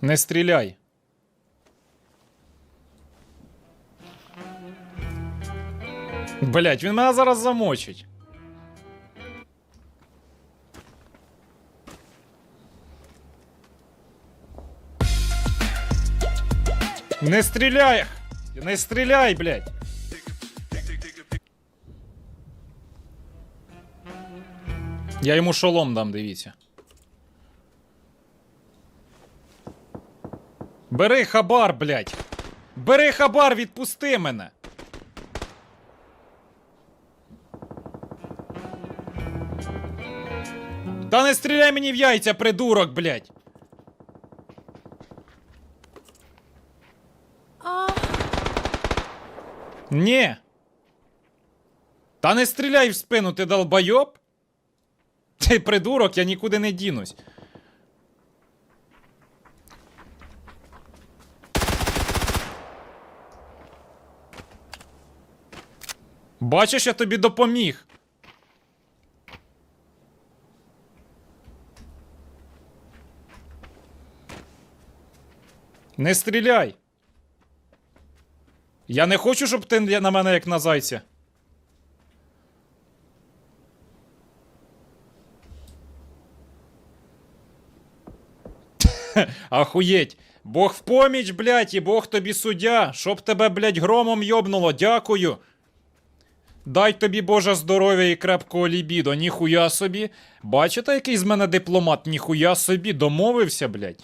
Не стріляй. Блять, він мене зараз замочить. Не стріляй! Не стріляй, блядь! Я йому шолом дам, дивіться. Бери хабар, блядь! Бери хабар, відпусти мене! Та не стріляй мені в яйця, придурок, блядь! Ні. Та не стріляй в спину, ти долбойоб. Ти придурок, я нікуди не дінусь. Бачиш, я тобі допоміг. Не стріляй. Я не хочу, щоб ти на мене як на зайця. Ахуєть. Бог в поміч, блядь, і Бог тобі суддя. Щоб тебе, блядь, громом йобнуло. Дякую. Дай тобі Боже здоров'я і крепкого лібідо, ніхуя собі. Бачите, який з мене дипломат, ніхуя собі, домовився, блядь.